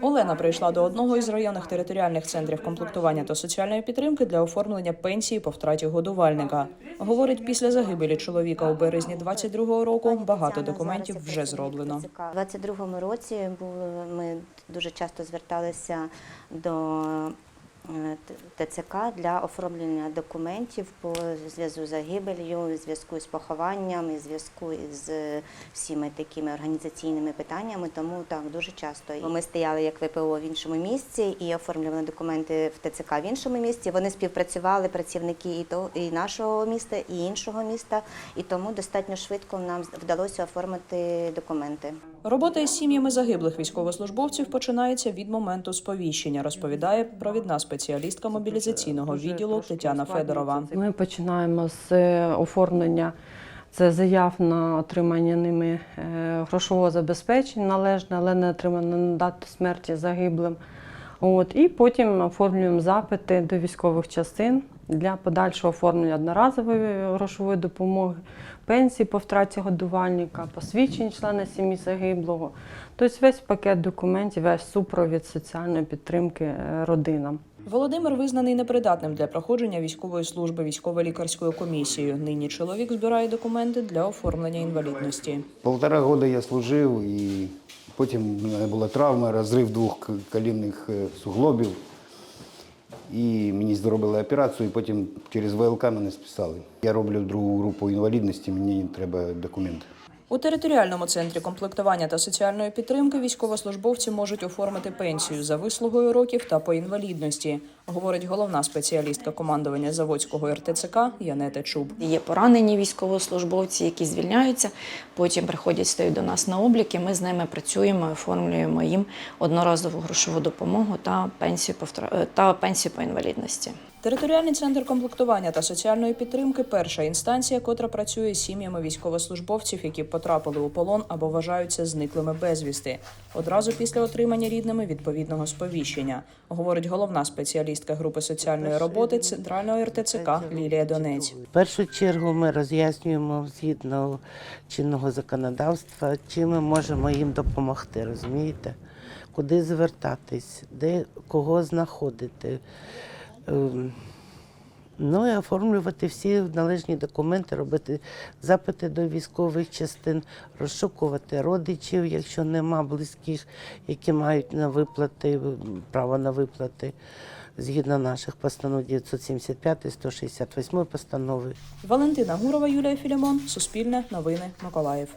Олена прийшла до одного із районних територіальних центрів комплектування та соціальної підтримки для оформлення пенсії по втраті годувальника. Говорить, після загибелі чоловіка у березні 22-го року багато документів вже зроблено. У 22-му році ми дуже часто зверталися до ТЦК для оформлення документів по зв'язку з загибелью, зв'язку з похованням, зв'язку з всіми такими організаційними питаннями. Тому так дуже часто ми стояли як ВПО в іншому місці і оформлювали документи в ТЦК в іншому місці. Вони співпрацювали працівники і то і нашого міста, і іншого міста, і тому достатньо швидко нам вдалося оформити документи. Робота із сім'ями загиблих військовослужбовців починається від моменту сповіщення, розповідає провідна спеціалістка мобілізаційного відділу Тетяна Федорова. Ми починаємо з е, оформлення. Це заяв на отримання ними е, грошового забезпечення належне, але не отримано на дату смерті загиблим. От, і потім оформлюємо запити до військових частин для подальшого оформлення одноразової грошової допомоги, пенсії по втраті годувальника, посвідчень члена сім'ї загиблого. Тобто весь пакет документів, весь супровід соціальної підтримки е, родинам. Володимир визнаний непридатним для проходження військової служби військово-лікарською комісією. Нині чоловік збирає документи для оформлення інвалідності. Полтора года я служив і потім була травма, розрив двох колінних е, суглобів. І мені зробили операцію, і потім через ВЛК мене списали. Я роблю другу групу інвалідності, мені треба документи. У територіальному центрі комплектування та соціальної підтримки військовослужбовці можуть оформити пенсію за вислугою років та по інвалідності, говорить головна спеціалістка командування Заводського РТЦК Янета Чуб. Є поранені військовослужбовці, які звільняються, потім приходять стають до нас на облік, і ми з ними працюємо, оформлюємо їм одноразову грошову допомогу та пенсію по та пенсію по інвалідності. Територіальний центр комплектування та соціальної підтримки перша інстанція, котра працює з сім'ями військовослужбовців, які потрапили у полон або вважаються зниклими безвісти, одразу після отримання рідними відповідного сповіщення, говорить головна спеціалістка групи соціальної роботи Центрального РТЦК Лілія Донець. В першу чергу ми роз'яснюємо згідно чинного законодавства, чим ми можемо їм допомогти, розумієте? Куди звертатись, де кого знаходити. Ем, Ну і оформлювати всі належні документи, робити запити до військових частин, розшукувати родичів, якщо нема близьких, які мають на виплати, право на виплати згідно наших постанов 975 168 постанови. Валентина Гурова, Юлія Філімон, Суспільне, Новини, Миколаїв.